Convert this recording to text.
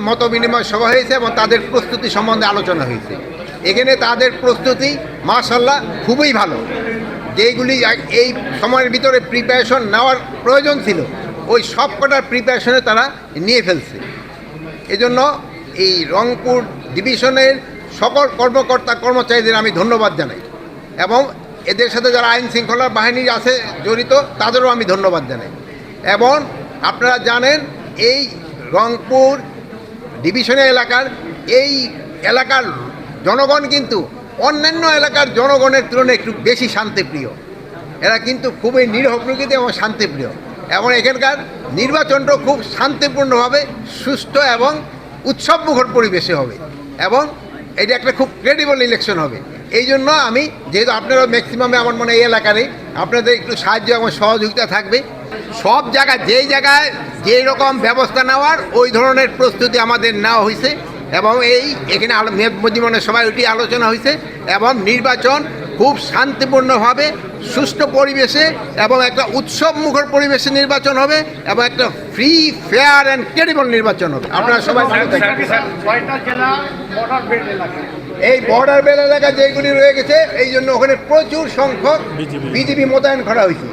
মত বিনিময় সভা হয়েছে এবং তাদের প্রস্তুতি সম্বন্ধে আলোচনা হয়েছে। এখানে তাদের প্রস্তুতি মার্শাল্লাহ খুবই ভালো। যেইগুলি এই সময়ের ভিতরে প্রিপারেশন নেওয়ার প্রয়োজন ছিল, ওই সব কটার প্রিপারেশনে তারা নিয়ে ফেলছে। এজন্য এই রংপুর ডিভিশনের সকল কর্মকর্তা, কর্মচারীদের আমি ধন্যবাদ জানাই এবং এদের সাথে যারা আইন শৃঙ্খলা বাহিনী আছে, জড়িত, তাদেরও আমি ধন্যবাদ জানাই। এবং আপনারা জানেন, এই রংপুর ডিভিশনের এলাকার, এই এলাকার জনগণ কিন্তু অন্যান্য এলাকার জনগণের তুলনায় একটু বেশি শান্তিপ্রিয়। এরা কিন্তু খুবই নিরহ প্রকৃতি এবং শান্তিপ্রিয়। এবং এখানকার নির্বাচনটা খুব শান্তিপূর্ণভাবে সুস্থ এবং উৎসবমুখর পরিবেশে হবে। এবং এটা একটা খুব ক্রেডিবল ইলেকশন হবে। এই জন্য আমি, যেহেতু আপনারা ম্যাক্সিমামে আমার মনে এই এলাকারে আপনাদের একটু সাহায্য এবং সহযোগিতা থাকবে। সব জায়গায়, যেই জায়গায় যেই রকম ব্যবস্থা নেওয়ার ওই ধরনের প্রস্তুতি আমাদের নেওয়া হয়েছে এবং এই এখানে আলো মেদমজিমনের সবাই ওইটি আলোচনা হয়েছে এবং নির্বাচন খুব শান্তিপূর্ণভাবে সুষ্ঠু পরিবেশে এবং একটা উৎসব মুখর পরিবেশে নির্বাচন হবে এবং একটা ফ্রি ফেয়ার অ্যান্ড ক্রেডিবল নির্বাচন হবে। আপনারা সবাই এই বর্ডার বেল এলাকা যেগুলি রয়ে গেছে এই জন্য ওখানে প্রচুর সংখ্যক বিজেপি মোতায়েন করা হয়েছে।